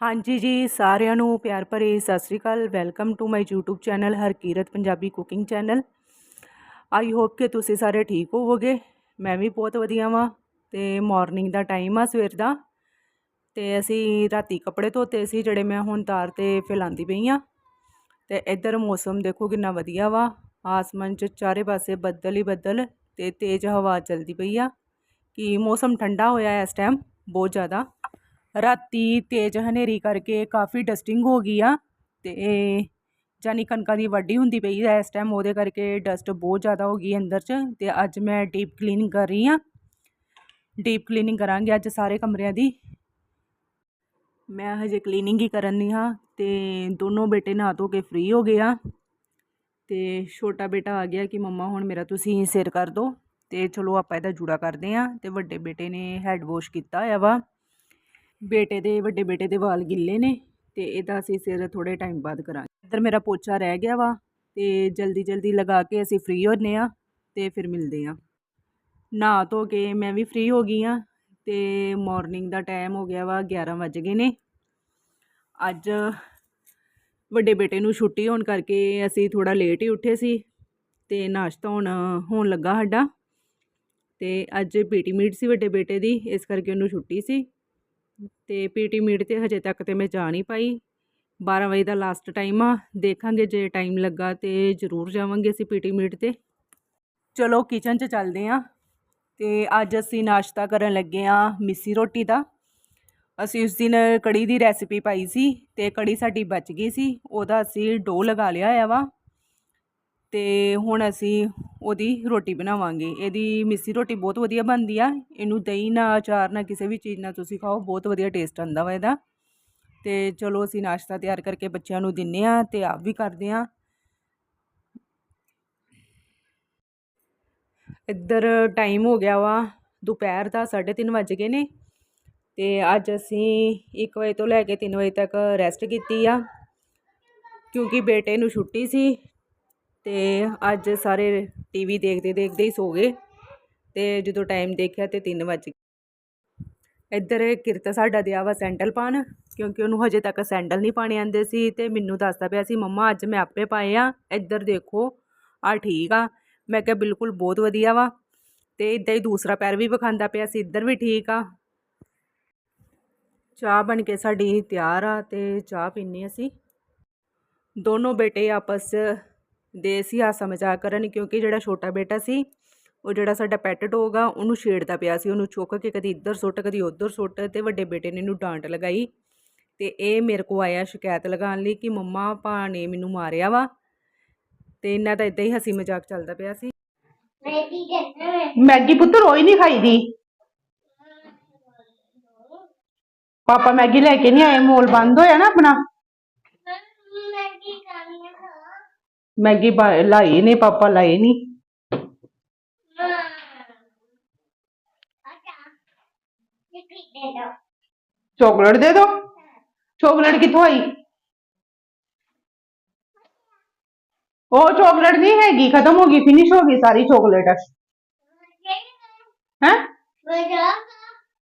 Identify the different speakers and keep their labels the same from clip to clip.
Speaker 1: ਹਾਂਜੀ ਜੀ, ਸਾਰਿਆਂ ਨੂੰ ਪਿਆਰ ਭਰੀ Sat Sri Akal. Welcome to my YouTube channel Harkirat Punjabi cooking channel I hope ਕਿ ਤੁਸੀਂ ਸਾਰੇ ਠੀਕ ਹੋਵੋਗੇ। ਮੈਂ ਵੀ ਬਹੁਤ ਵਧੀਆ ਵਾਂ ਤੇ ਮਾਰਨਿੰਗ ਦਾ ਟਾਈਮ ਆ ਸਵੇਰ ਦਾ। ਤੇ ਅਸੀਂ ਰਾਤੀ ਕੱਪੜੇ ਧੋਤੇ ਸੀ, ਜਿਹੜੇ ਮੈਂ ਹੁਣ ਤਾਰ ਤੇ ਫੈਲਾਉਂਦੀ ਪਈ ਆ। ਤੇ ਇੱਧਰ ਮੌਸਮ ਦੇਖੋ ਕਿੰਨਾ ਵਧੀਆ ਵਾ। ਆਸਮਾਨ 'ਚ ਚਾਰੇ ਪਾਸੇ ਬੱਦਲ ਹੀ ਬੱਦਲ ਤੇ ਤੇਜ਼ ਹਵਾ ਚੱਲਦੀ ਪਈ ਆ। ਕਿ ਮੌਸਮ ਠੰਡਾ ਹੋਇਆ ਇਸ ਟਾਈਮ ਬਹੁਤ ਜ਼ਿਆਦਾ। ਰਾਤੀ ਤੇਜ਼ ਹਨੇਰੀ ਕਰਕੇ ਕਾਫੀ ਡਸਟਿੰਗ ਹੋ ਗਈ ਆ ਤੇ ਜਾਨੀ ਕਣਕਾਂ ਦੀ ਵਾਢੀ ਹੁੰਦੀ ਪਈ ਆ ਇਸ ਟਾਈਮ ਉਹਦੇ ਕਰਕੇ ਡਸਟ ਬਹੁਤ ਜ਼ਿਆਦਾ ਹੋ ਗਈ ਅੰਦਰ 'ਚ ਤੇ ਅੱਜ ਮੈਂ ਡੀਪ ਕਲੀਨਿੰਗ ਕਰ ਰਹੀ ਆ। ਡੀਪ ਕਲੀਨਿੰਗ ਕਰਾਂਗੇ ਅੱਜ ਸਾਰੇ ਕਮਰਿਆਂ ਦੀ। ਮੈਂ ਹਜੇ ਕਲੀਨਿੰਗ ਹੀ ਕਰਨ ਦੀ ਹਾਂ ਤੇ ਦੋਨੋਂ ਬੇਟੇ ਨਹਾ ਧੋ ਕੇ ਫ੍ਰੀ ਹੋ ਗਏ ਆ ਤੇ ਛੋਟਾ ਬੇਟਾ ਆ ਗਿਆ ਕਿ ਮੰਮਾ ਹੁਣ ਮੇਰਾ ਤੁਸੀਂ ਸਿਰ ਕਰ ਦਿਓ ਤੇ ਚਲੋ ਆਪਾਂ ਇਹਦਾ ਜੂੜਾ ਕਰਦੇ ਆ ਤੇ ਵੱਡੇ ਬੇਟੇ ਨੇ ਹੈਡ ਵਾਸ਼ ਕੀਤਾ ਹੋਇਆ ਵਾ। ਬੇਟੇ ਦੇ, ਵੱਡੇ ਬੇਟੇ ਦੇ ਵਾਲ ਗਿੱਲੇ ਨੇ ਤੇ ਇਹਦਾ ਅਸੀਂ ਸਿਰ ਥੋੜੇ ਟਾਈਮ ਬਾਅਦ ਕਰਾਂਗੇ। ਇੱਧਰ ਮੇਰਾ ਪੋਚਾ ਰਹਿ ਗਿਆ ਵਾ ਤੇ ਜਲਦੀ ਜਲਦੀ ਲਗਾ ਕੇ ਅਸੀਂ ਫ੍ਰੀ ਹੋਨੇ ਆ ਤੇ ਫਿਰ ਮਿਲਦੇ ਆ। ਨਹਾ ਧੋ ਕੇ ਮੈਂ ਵੀ ਫ੍ਰੀ ਹੋ ਗਈ ਆ ਤੇ ਮਾਰਨਿੰਗ ਦਾ ਟਾਈਮ ਹੋ ਗਿਆ ਵਾ 11 ਵਜ ਗਏ ਨੇ। ਅੱਜ ਵੱਡੇ ਬੇਟੇ ਨੂੰ ਛੁੱਟੀ ਹੋਣ ਕਰਕੇ ਅਸੀਂ ਥੋੜਾ ਲੇਟ ਹੀ ਉੱਠੇ ਸੀ ਤੇ ਨਾਸ਼ਤਾ ਹੁਣ ਹੋਣ ਲੱਗਾ ਸਾਡਾ ਤੇ ਅੱਜ ਪੀਟੀ ਮੀਟ ਸੀ ਵੱਡੇ ਬੇਟੇ ਦੀ, ਇਸ ਕਰਕੇ ਉਹਨੂੰ ਛੁੱਟੀ ਸੀ। ਤੇ ਪੀਟੀ ਮੀਟ ਤੇ ਹਜੇ ਤੱਕ ਤੇ ਮੈਂ ਜਾ ਨਹੀਂ ਪਾਈ। 12 ਵਜੇ ਦਾ ਲਾਸਟ ਟਾਈਮ ਆ, ਦੇਖਾਂਗੇ ਜੇ ਟਾਈਮ ਲੱਗਾ ਤੇ ਜ਼ਰੂਰ ਜਾਵਾਂਗੇ ਅਸੀਂ ਪੀਟੀ ਮੀਟ ਤੇ। ਚਲੋ ਕਿਚਨ 'ਚ ਚੱਲਦੇ ਆ ਤੇ ਅੱਜ ਅਸੀਂ ਨਾਸ਼ਤਾ ਕਰਨ ਲੱਗੇ ਆ ਮਿੱਸੀ ਰੋਟੀ ਦਾ। ਅਸੀਂ ਉਸ ਦਿਨ ਕੜੀ ਦੀ ਰੈਸਿਪੀ ਪਾਈ ਸੀ ਤੇ ਕੜੀ ਸਾਡੀ ਬਚ ਗਈ ਸੀ, ਉਹਦਾ ਅਸੀਂ ਡੋ ਲਗਾ ਲਿਆ ਆ ਵਾ। ਤੇ ਹੁਣ ਅਸੀਂ ਉਹਦੀ ਰੋਟੀ ਬਣਾਵਾਂਗੇ। ਇਹਦੀ ਮਿੱਸੀ ਰੋਟੀ ਬਹੁਤ ਵਧੀਆ ਬਣਦੀ ਆ। ਇਹਨੂੰ ਦਹੀਂ ਨਾਲ ਅਚਾਰ ਨਾਲ ਕਿਸੇ ਵੀ ਚੀਜ਼ ਨਾਲ ਤੁਸੀਂ ਖਾਓ, ਬਹੁਤ ਵਧੀਆ ਟੇਸਟ ਆਉਂਦਾ ਵਾ ਇਹਦਾ। ਅਤੇ ਚਲੋ ਅਸੀਂ ਨਾਸ਼ਤਾ ਤਿਆਰ ਕਰਕੇ ਬੱਚਿਆਂ ਨੂੰ ਦਿੰਨੇ ਆ ਅਤੇ ਆਪ ਵੀ ਕਰਦੇ ਆ। ਇੱਧਰ ਟਾਈਮ ਹੋ ਗਿਆ ਵਾ। ਦੁਪਹਿਰ ਦਾ 3:30 ਵੱਜ ਗਏ ਨੇ। ਤੇ ਅੱਜ ਅਸੀਂ 1 ਵਜੇ ਤੋਂ ਲੈ ਕੇ 3 ਵਜੇ ਤੱਕ ਰੈਸਟ ਕੀਤੀ ਆ। ਕਿਉਂਕਿ ਬੇਟੇ ਨੂੰ ਛੁੱਟੀ ਸੀ ਅਤੇ ਅੱਜ ਸਾਰੇ ਟੀ ਵੀ ਦੇਖਦੇ ਦੇਖਦੇ ਹੀ ਸੋ ਗਏ ਅਤੇ ਜਦੋਂ ਟਾਈਮ ਦੇਖਿਆ ਤਾਂ ਤਿੰਨ ਵੱਜ ਗਏ। ਇੱਧਰ ਕਿਰਤ ਸਾਡਾ ਦਿਆ ਵਾ ਸੈਂਡਲ ਪਾਣ ਕਿਉਂਕਿ ਉਹਨੂੰ ਹਜੇ ਤੱਕ ਸੈਂਡਲ ਨਹੀਂ ਪਾਣੇ ਆਉਂਦੇ ਸੀ ਅਤੇ ਮੈਨੂੰ ਦੱਸਦਾ ਪਿਆ ਸੀ, ਮੰਮਾ, ਅੱਜ ਮੈਂ ਆਪੇ ਪਾਏ ਆ, ਇੱਧਰ ਦੇਖੋ ਆ ਠੀਕ ਆ। ਮੈਂ ਕਿਹਾ, ਬਿਲਕੁਲ ਬਹੁਤ ਵਧੀਆ ਵਾ। ਅਤੇ ਇੱਦਾਂ ਹੀ ਦੂਸਰਾ ਪੈਰ ਵੀ ਵਿਖਾਉਂਦਾ ਪਿਆ ਸੀ, ਇੱਧਰ ਵੀ ਠੀਕ ਆ। ਚਾਹ ਬਣ ਕੇ ਸਾਡੀ ਤਿਆਰ ਆ ਅਤੇ ਚਾਹ ਪੀਂਦੇ ਅਸੀਂ। ਦੋਨੋਂ ਬੇਟੇ ਆਪਸ ਦੇ ਸੀ ਹਾਸਾ ਮਜ਼ਾਕ ਕਰਨ ਕਿਉਂਕਿ ਜਿਹੜਾ ਛੋਟਾ ਬੇਟਾ ਸੀ ਉਹ ਜਿਹੜਾ ਸਾਡਾ ਪੈਟ ਡੋਗ ਆ ਉਹਨੂੰ ਛੇੜਦਾ ਪਿਆ ਸੀ ਉਹਨੂੰ ਚੁੱਕ ਕੇ ਕਦੀ ਇੱਧਰ ਸੁੱਟ ਕਦੀ ਉੱਧਰ ਸੁੱਟ ਤੇ ਵੱਡੇ ਬੇਟੇ ਨੇ ਇਹਨੂੰ ਡਾਂਟ ਲਗਾਈ। ਤੇ ਇਹ ਮੇਰੇ ਕੋ ਆਇਆ ਸ਼ਿਕਾਇਤ ਲਗਾਉਣ ਲਈ ਕਿ ਮੰਮਾ ਭਾ ਨੇ ਮੈਨੂੰ ਮਾਰਿਆ ਵਾ। ਤੇ ਇਹਨਾਂ ਦਾ ਇਦਾਂ ਹੀ ਹਸੀ ਮਜ਼ਾਕ ਚੱਲਦਾ ਪਿਆ ਸੀ।
Speaker 2: ਮੈਗੀ ਪੁੱਤ ਰੋਈ ਨਹੀਂ ਖਾਈਦੀ। ਪਾਪਾ ਮੈਗੀ ਲੈ ਕੇ ਨਹੀਂ ਆਏ ਮੋਲ ਬੰਦ ਹੋਇਆ ਨਾ ਆਪਣਾ। ਮੈਗੀ ਪਾ- ਲਾਈ ਨਹੀਂ ਪਾਪਾ ਲਾਈ ਨਹੀਂ ਚਾਕਲੇਟ ਦੇ ਦੋ ਚਾਕਲੇਟ ਕਿੱਥੋਂ ਆਈ ਉਹ ਚਾਕਲੇਟ ਨਹੀਂ ਹੈਗੀ ਖਤਮ ਹੋ ਗਈ ਫਿਨਿਸ਼ ਹੋ ਗਈ ਸਾਰੀ ਚਾਕਲੇਟ ਹੈ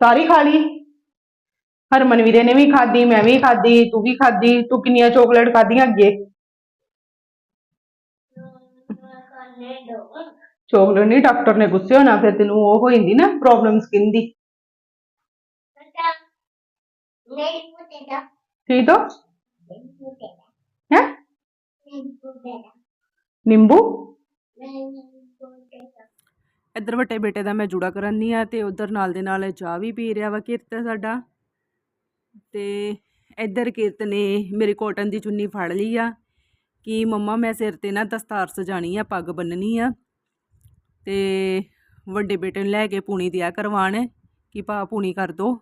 Speaker 2: ਸਾਰੀ ਖਾ ਲਈ ਹਰਮਨ ਵੀਰੇ ਨੇ ਵੀ ਖਾਧੀ ਮੈਂ ਵੀ ਖਾਧੀ ਤੂੰ ਵੀ ਖਾਧੀ ਤੂੰ ਚਾਕਲੇਟ ਨਹੀਂ, ਡਾਕਟਰ ਨੇ ਗੁੱਸੇ ਹੋਣਾ, ਫਿਰ ਤੈਨੂੰ ਉਹ ਹੋ ਜਾਂਦੀ ਨਾ ਪ੍ਰੋਬਲਮ ਸਕਿਨ ਦੀ। ਠੀਕ ਹੋ? ਹੈ? ਨਿੰਬੂ?
Speaker 1: ਇੱਧਰ ਵੱਡੇ ਬੇਟੇ ਦਾ ਮੈਂ ਜੂੜਾ ਕਰਨ ਆ ਤੇ ਉਧਰ ਨਾਲ ਦੇ ਨਾਲ ਚਾਹ ਵੀ ਪੀ ਰਿਹਾ ਵਾ ਕਿਰਤ ਸਾਡਾ। ਤੇ ਇੱਧਰ ਕਿਰਤ ਨੇ ਮੇਰੇ ਕੋਟਨ ਦੀ ਚੁੰਨੀ ਫੜ ਲਈ ਆ ਕਿ ਮੰਮਾ ਮੈਂ ਸਿਰ ਤੇ ਨਾ ਦਸਤਾਰ ਸਜਾਣੀ ਆ, ਪੱਗ ਬੰਨਣੀ ਆ। ਤੇ ਵੱਡੇ ਬੇਟੇ ਨੂੰ ਲੈ ਕੇ ਪੂਣੀ ਦਿਆ ਕਰਵਾਣ ਕਿ ਭਾ ਪੂਣੀ ਕਰ ਦੋ।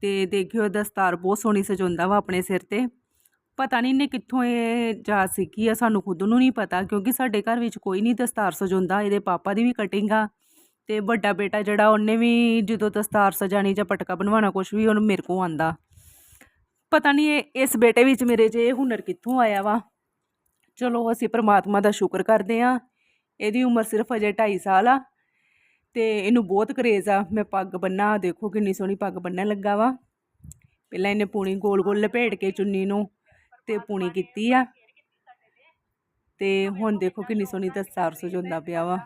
Speaker 1: ਤੇ ਦੇਖਿਓ ਦਸਤਾਰ ਬਹੁਤ ਸੋਹਣੀ ਸਜਾਉਂਦਾ ਵਾ ਆਪਣੇ ਸਿਰ ਤੇ। ਪਤਾ ਨਹੀਂ ਇਹਨੇ ਕਿੱਥੋਂ ਇਹ ਜਾ ਸਿੱਖੀ ਆ, ਸਾਨੂੰ ਖੁਦ ਨੂੰ ਨਹੀਂ ਪਤਾ, ਕਿਉਂਕਿ ਸਾਡੇ ਘਰ ਵਿੱਚ ਕੋਈ ਨਹੀਂ ਦਸਤਾਰ ਸਜਾਉਂਦਾ, ਇਹਦੇ ਪਾਪਾ ਦੀ ਵੀ ਕਟਿੰਗ ਆ। ਤੇ ਵੱਡਾ ਬੇਟਾ ਜਿਹੜਾ ਉਹਨੇ ਵੀ ਜਦੋਂ ਦਸਤਾਰ ਸਜਾਣੀ ਜਾਂ ਪਟਕਾ ਬਣਵਾਉਣਾ ਕੁਝ ਵੀ, ਉਹਨੂੰ ਮੇਰੇ ਕੋਲ ਆਂਦਾ ਪਤਾ ਨਹੀਂ ਇਹ, ਇਸ ਬੇਟੇ ਵਿੱਚ ਮੇਰੇ 'ਚ ਇਹ ਹੁਨਰ ਕਿੱਥੋਂ ਆਇਆ ਵਾ। ਚਲੋ ਅਸੀਂ ਪ੍ਰਮਾਤਮਾ ਦਾ ਸ਼ੁਕਰ ਕਰਦੇ ਆ। ਇਹਦੀ ਉਮਰ ਸਿਰਫ ਅਜੇ 2.5 ਸਾਲ ਆ ਤੇ ਇਹਨੂੰ ਬਹੁਤ ਕਰੇਜ਼ ਆ। ਮੈਂ ਪੱਗ ਬੰਨਾ ਦੇਖੋ ਕਿੰਨੀ ਸੋਹਣੀ ਪੱਗ ਬੰਨਣ ਲੱਗਾ ਵਾ। ਪਹਿਲਾਂ ਇਹਨੇ ਪੂਣੀ ਗੋਲ ਗੋਲ ਲਪੇਟ ਕੇ ਚੁੰਨੀ ਨੂੰ ਤੇ ਪੂਣੀ ਕੀਤੀ ਆ। ਤੇ ਹੁਣ ਦੇਖੋ ਕਿੰਨੀ ਸੋਹਣੀ ਦਸਤਾਰ ਸਜਾਉਂਦਾ ਪਿਆ ਵਾ।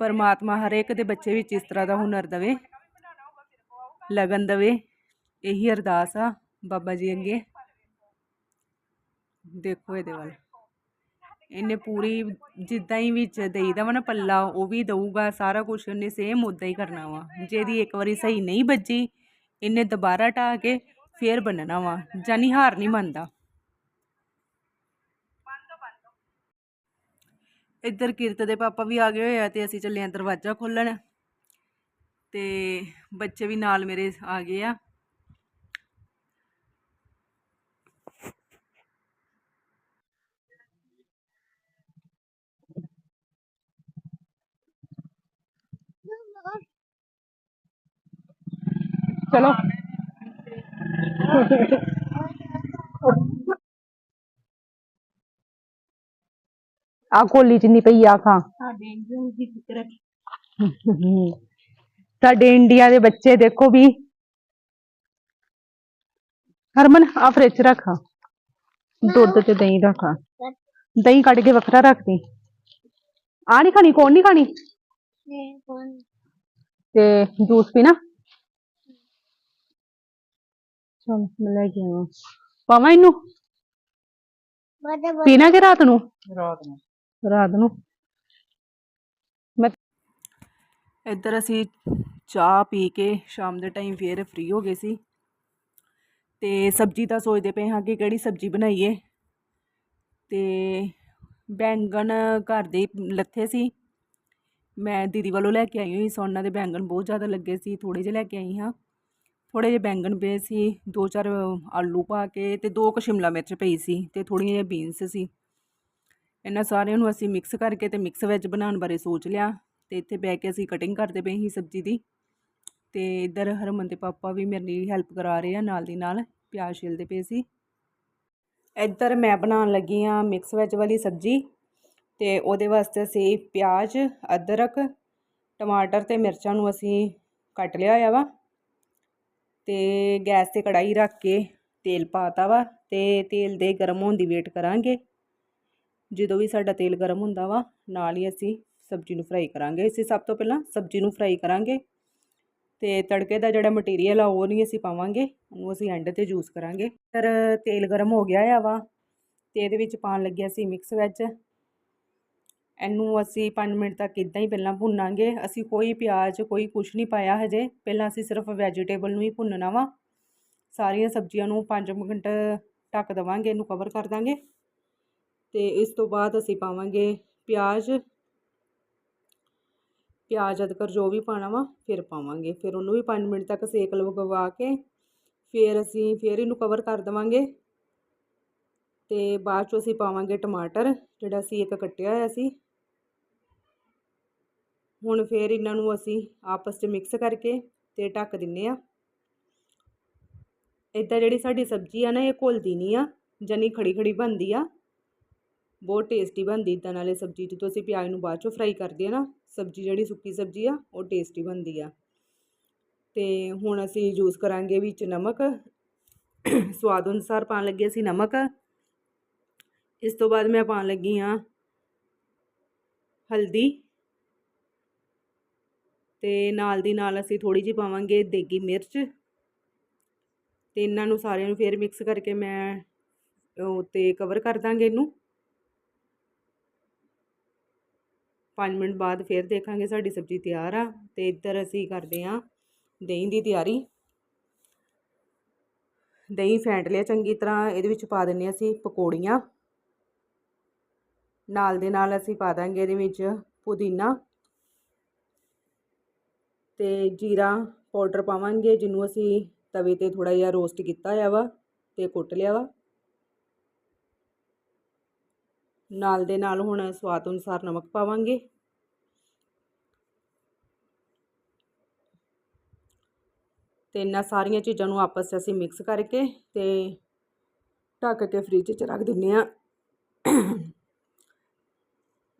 Speaker 1: ਪਰਮਾਤਮਾ ਹਰੇਕ ਦੇ ਬੱਚੇ ਵਿੱਚ ਇਸ ਤਰ੍ਹਾਂ ਦਾ ਹੁਨਰ ਦਵੇ, ਲਗਨ ਦਵੇ, ਇਹੀ ਅਰਦਾਸ ਆ ਬਾਬਾ ਜੀ ਅੱਗੇ। ਦੇਖੋ ਇਹਦੇ ਵੱਲ। ਇਹਨੇ ਪੂਰੀ ਜਿੱਦਾਂ ਹੀ ਵਿੱਚ ਦੇਈਦਾ ਵਾ ਨਾ ਪੱਲਾ, ਉਹ ਵੀ ਦਊਗਾ, ਸਾਰਾ ਕੁਝ ਉਹਨੇ ਸੇਮ ਉਦਾਂ ਹੀ ਕਰਨਾ ਵਾ। ਜਿਹਦੀ ਇੱਕ ਵਾਰੀ ਸਹੀ ਨਹੀਂ ਵੱਜੀ, ਇਹਨੇ ਦੁਬਾਰਾ ਢਾ ਕੇ ਫੇਰ ਬੰਨਣਾ ਵਾ ਜਾਨੀ ਹਾਰ ਨਹੀਂ ਮੰਨਦਾ। ਇੱਧਰ ਕੀਰਤ ਦੇ ਪਾਪਾ ਵੀ ਆ ਗਏ ਹੋਏ ਆ ਤੇ ਅਸੀਂ ਚੱਲੇ ਆ ਦਰਵਾਜ਼ਾ ਖੋਲਣ। ਤੇ ਬੱਚੇ ਵੀ ਨਾਲ ਮੇਰੇ ਆ ਗਏ ਆ।
Speaker 2: ਚਲੋ। ਆ ਕੋਲੀ ਜਿੰਨੀ ਪਈ ਆ ਖਾਂ ਸਾਡੇ ਇੰਡੀਆ ਦੇ ਬੱਚੇ ਦੇਖੋ ਵੀ। ਹਰਮਨ ਆ ਫ੍ਰਿਜ ਰੱਖ। ਦੁੱਧ ਤੇ ਦਹੀਂ ਰੱਖ। ਦਹੀਂ ਕੱਢ ਕੇ ਵੱਖਰਾ ਰੱਖ ਦੇ। ਆ ਨਹੀਂ ਖਾਣੀ ਕੌਣ ਨਹੀਂ ਖਾਣੀ ਤੇ ਜੂਸ ਪੀਣਾ? ਚਲ ਮੈਂ ਲੈ ਕੇ ਆਵਾਂ। ਪਾਵਾਂ ਇਹਨੂੰ? ਪੀਣਾ ਕਿ ਰਾਤ ਨੂੰ?
Speaker 1: ਰਾਤ ਨੂੰ।
Speaker 2: ਰਾਤ ਨੂੰ। ਮੈਂ
Speaker 1: ਇੱਧਰ ਅਸੀਂ ਚਾਹ ਪੀ ਕੇ ਸ਼ਾਮ ਦੇ ਟਾਈਮ ਫੇਰ ਫ੍ਰੀ ਹੋ ਗਏ ਸੀ। ਤੇ ਸਬਜ਼ੀ ਦਾ ਸੋਚਦੇ ਪਏ ਹਾਂ ਕਿ ਕਿਹੜੀ ਸਬਜ਼ੀ ਬਣਾਈਏ। ਤੇ ਬੈਂਗਣ ਘਰ ਦੇ ਲੱਥੇ ਸੀ। ਮੈਂ ਦੀਦੀ ਵੱਲੋਂ ਲੈ ਕੇ ਆਈ ਹੋਈ ਸੀ, ਉਹਨਾਂ ਦੇ ਬੈਂਗਣ ਬਹੁਤ ਜ਼ਿਆਦਾ ਲੱਗੇ ਸੀ ਥੋੜੇ ਜਿਹੇ ਲੈ ਕੇ ਆਈ ਹਾਂ। ਥੋੜੇ ਜਿਹੇ ਬੈਂਗਣ ਪਏ ਸੀ, ਦੋ ਚਾਰ ਆਲੂ ਪਾ ਕੇ ਤੇ ਦੋ ਕੁ ਸ਼ਿਮਲਾ ਮਿਰਚ ਪਈ ਸੀ ਤੇ ਥੋੜ੍ਹੀਆਂ ਜਿਹੀਆਂ ਬੀਨਸ ਸੀ। ਇਹਨਾਂ ਸਾਰਿਆਂ ਨੂੰ ਅਸੀਂ ਮਿਕਸ ਕਰਕੇ ਤੇ ਮਿਕਸ ਵੈਜ ਬਣਾਉਣ ਬਾਰੇ ਸੋਚ ਲਿਆ ਤੇ ਇੱਥੇ ਬਹਿ ਕੇ ਅਸੀਂ ਕਟਿੰਗ ਕਰਦੇ ਪਏ ਸੀ ਸਬਜ਼ੀ ਦੀ। ਤੇ ਇੱਧਰ ਹਰਮਨ ਦੇ ਪਾਪਾ ਵੀ ਮੇਰੀ ਹੈਲਪ ਕਰਾ ਰਹੇ ਆ ਨਾਲ ਦੀ ਨਾਲ, ਪਿਆਜ਼ ਛਿਲਦੇ ਪਏ ਸੀ। ਇੱਧਰ ਮੈਂ ਬਣਾਉਣ ਲੱਗੀ ਆ ਮਿਕਸ ਵੈਜ ਵਾਲੀ ਸਬਜ਼ੀ। ਤੇ ਉਹਦੇ ਵਾਸਤੇ ਅਸੀਂ ਪਿਆਜ਼, ਅਦਰਕ, ਟਮਾਟਰ ਤੇ ਮਿਰਚਾਂ ਨੂੰ ਅਸੀਂ ਕੱਟ ਲਿਆ ਹੋਇਆ ਵਾ ਤੇ ਗੈਸ ਤੇ ਕੜਾਈ ਰੱਖ ਕੇ ਤੇਲ ਪਾਤਾ ਵਾ ਤੇ ਤੇਲ ਦੇ ਗਰਮ ਹੋਣ ਦੀ ਵੇਟ ਕਰਾਂਗੇ। ਜਦੋਂ ਵੀ ਸਾਡਾ ਤੇਲ ਗਰਮ ਹੁੰਦਾ ਵਾ, ਨਾਲ ਹੀ ਅਸੀਂ ਸਬਜ਼ੀ ਨੂੰ ਫਰਾਈ ਕਰਾਂਗੇ। ਅਸੀਂ ਸਭ ਤੋਂ ਪਹਿਲਾਂ ਸਬਜ਼ੀ ਨੂੰ ਫਰਾਈ ਕਰਾਂਗੇ ਤੇ ਤੜਕੇ ਦਾ ਜਿਹੜਾ ਮਟੀਰੀਅਲ ਆ, ਉਹ ਨਹੀਂ ਅਸੀਂ ਪਾਵਾਂਗੇ, ਉਹਨੂੰ ਅਸੀਂ ਐਂਡ ਤੇ ਯੂਜ਼ ਕਰਾਂਗੇ। ਫਿਰ ਤੇਲ ਗਰਮ ਹੋ ਗਿਆ ਆ ਵਾ ਤੇ ਇਹਦੇ ਵਿੱਚ ਪਾਣ ਲੱਗਿਆ ਸੀ ਮਿਕਸ ਵੈਜ ਇਹਨੂੰ ਅਸੀਂ 5 ਮਿੰਟ ਤੱਕ ਇਦਾਂ ਹੀ ਪਹਿਲਾਂ ਭੁੰਨਾਂਗੇ। ਅਸੀਂ ਕੋਈ ਪਿਆਜ਼, ਕੋਈ ਕੁਛ ਨਹੀਂ ਪਾਇਆ ਹਜੇ। ਪਹਿਲਾਂ ਅਸੀਂ ਸਿਰਫ ਵੈਜੀਟੇਬਲ ਨੂੰ ਹੀ ਭੁੰਨਣਾ ਵਾ। ਸਾਰੀਆਂ ਸਬਜ਼ੀਆਂ ਨੂੰ 5 ਮਿੰਟ ਢੱਕ ਦੇਵਾਂਗੇ, ਇਹਨੂੰ ਕਵਰ ਕਰ ਦਾਂਗੇ। ਤੇ ਇਸ ਤੋਂ ਬਾਅਦ ਅਸੀਂ ਪਾਵਾਂਗੇ ਪਿਆਜ਼। ਪਿਆਜ਼ ਅਦਕਰ ਜੋ ਵੀ ਪਾਣਾ ਵਾ, ਫਿਰ ਪਾਵਾਂਗੇ। ਫਿਰ ਉਹਨੂੰ ਵੀ 5 ਮਿੰਟ ਤੱਕ ਸੇਕ ਲਗਵਾ ਕੇ ਫਿਰ ਅਸੀਂ ਫਿਰ ਇਹਨੂੰ ਕਵਰ ਕਰ ਦੇਵਾਂਗੇ। ਤੇ ਬਾਅਦ ਚੋਂ ਅਸੀਂ ਪਾਵਾਂਗੇ ਟਮਾਟਰ, ਜਿਹੜਾ ਅਸੀਂ ਇੱਕ ਕੱਟਿਆ ਹੋਇਆ ਸੀ। ਹੁਣ ਫਿਰ ਇਹਨਾਂ ਨੂੰ ਅਸੀਂ ਆਪਸ 'ਚ ਮਿਕਸ ਕਰਕੇ ਤੇ ਢੱਕ ਦਿੰਨੇ ਆ। ਇੱਦਾਂ ਜਿਹੜੀ ਸਾਡੀ ਸਬਜ਼ੀ ਆ ਨਾ, ਇਹ ਘੁਲਦੀ ਨਹੀਂ ਆ, ਜਨੀ ਖੜੀ ਖੜੀ ਬਣਦੀ ਆ। ਬਹੁਤ ਟੇਸਟੀ ਬਣਦੀ ਇਦਾਂ ਨਾਲੇ ਸਬਜ਼ੀ, ਜਦੋਂ ਅਸੀਂ ਪਿਆਜ਼ ਨੂੰ ਬਾਅਦ ਚੋਂ ਫਰਾਈ ਕਰਦੇ ਆ ਨਾ, ਸਬਜ਼ੀ ਜਿਹੜੀ ਸੁੱਕੀ ਸਬਜ਼ੀ ਆ, ਉਹ ਟੇਸਟੀ ਬਣਦੀ ਆ। ਤੇ ਹੁਣ ਅਸੀਂ ਯੂਜ਼ ਕਰਾਂਗੇ ਵਿੱਚ ਨਮਕ। ਸਵਾਦ ਅਨੁਸਾਰ ਪਾਣ ਲੱਗੇ ਅਸੀਂ ਨਮਕ। ਇਸ ਤੋਂ ਬਾਅਦ ਮੈਂ ਪਾਣ ਲੱਗੀ ਆ ਹਲਦੀ। ਤੇ ਨਾਲ ਦੀ ਨਾਲ ਅਸੀਂ ਥੋੜੀ ਜਿਹੀ ਪਾਵਾਂਗੇ ਦੇਗੀ ਮਿਰਚ ਤੇ ਇਹਨਾਂ ਨੂੰ ਸਾਰਿਆਂ ਨੂੰ ਫੇਰ ਮਿਕਸ ਕਰਕੇ ਮੈਂ ਉੱਤੇ ਕਵਰ ਕਰ ਦਾਂਗੇ ਇਹਨੂੰ। 5 ਮਿੰਟ ਬਾਅਦ ਫੇਰ ਦੇਖਾਂਗੇ ਸਾਡੀ ਸਬਜ਼ੀ ਤਿਆਰ ਆ ਤੇ ਇੱਧਰ ਅਸੀਂ ਕਰਦੇ ਆ ਦਹੀਂ ਦੀ ਤਿਆਰੀ। ਦਹੀਂ ਫੈਂਟ ਲਿਆ ਚੰਗੀ ਤਰ੍ਹਾਂ, ਇਹਦੇ ਵਿੱਚ ਪਾ ਦਿੰਨੇ ਅਸੀਂ ਪਕੌੜੀਆਂ। ਨਾਲ ਦੇ ਨਾਲ ਅਸੀਂ ਪਾ ਦਾਂਗੇ ਇਹਦੇ ਵਿੱਚ ਪੁਦੀਨਾ। ਅਤੇ ਜੀਰਾ ਪਾਊਡਰ ਪਾਵਾਂਗੇ, ਜਿਹਨੂੰ ਅਸੀਂ ਤਵੇ ਤੇ ਥੋੜ੍ਹਾ ਜਿਹਾ ਰੋਸਟ ਕੀਤਾ ਹੋਇਆ ਵਾ ਅਤੇ ਕੁੱਟ ਲਿਆ ਵਾ। ਨਾਲ ਦੇ ਨਾਲ ਹੁਣ ਸਵਾਦ ਅਨੁਸਾਰ ਨਮਕ ਪਾਵਾਂਗੇ। ਤੇ ਇਹਨਾਂ ਸਾਰੀਆਂ ਚੀਜ਼ਾਂ ਨੂੰ ਆਪਸ 'ਚ ਅਸੀਂ ਮਿਕਸ ਕਰਕੇ ਤੇ ਢੱਕ ਕੇ ਫ੍ਰਿਜ 'ਚ ਰੱਖ ਦਿੰਨੇ ਆ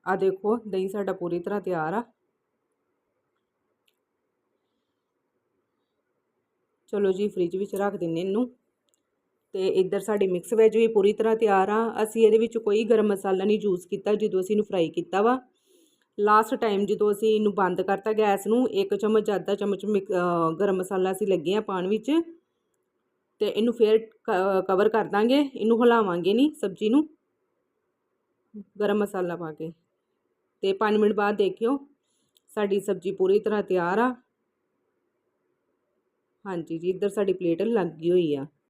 Speaker 1: ਆ ਦੇਖੋ, ਦਹੀਂ ਸਾਡਾ ਪੂਰੀ ਤਰ੍ਹਾਂ ਤਿਆਰ ਆ। ਚਲੋ ਜੀ ਫ੍ਰਿਜ ਵਿੱਚ ਰੱਖ ਦਿੰਨੇ ਇਹਨੂੰ। ਤੇ ਇੱਧਰ ਸਾਡੀ ਮਿਕਸ ਵੈਜ ਵੀ ਪੂਰੀ ਤਰ੍ਹਾਂ ਤਿਆਰ ਆ। ਅਸੀਂ ਇਹਦੇ ਵਿੱਚ ਕੋਈ ਗਰਮ ਮਸਾਲਾ ਨਹੀਂ ਯੂਜ਼ ਕੀਤਾ ਜਦੋਂ ਅਸੀਂ ਇਹਨੂੰ ਫਰਾਈ ਕੀਤਾ ਵਾ। ਲਾਸਟ ਟਾਈਮ ਜਦੋਂ ਅਸੀਂ ਇਹਨੂੰ ਬੰਦ ਕਰਤਾ ਗੈਸ ਨੂੰ, ਇੱਕ ਚਮਚ, ਅੱਧਾ ਚਮਚ ਮਿਕ- ਗਰਮ ਮਸਾਲਾ ਅਸੀਂ ਲੱਗੇ ਆ ਪਾਣ ਵਿੱਚ। ਤੇ ਇਹਨੂੰ ਫੇਰ ਕਵਰ ਕਰ ਦਾਂਗੇ। ਇਹਨੂੰ ਹਿਲਾਵਾਂਗੇ ਨਹੀਂ ਸਬਜ਼ੀ ਨੂੰ। ਗਰਮ ਮਸਾਲਾ ਪਾ ਕੇ। ਤੇ 5 ਮਿੰਟ ਬਾਅਦ ਦੇਖਿਓ, ਸਾਡੀ ਸਬਜ਼ੀ ਪੂਰੀ ਤਰ੍ਹਾਂ ਤਿਆਰ ਆ। ਹਾਂਜੀ ਜੀ ਇੱਧਰ ਸਾਡੀ ਪਲੇਟ ਲੱਗੀ ਹੋਈ ਆ।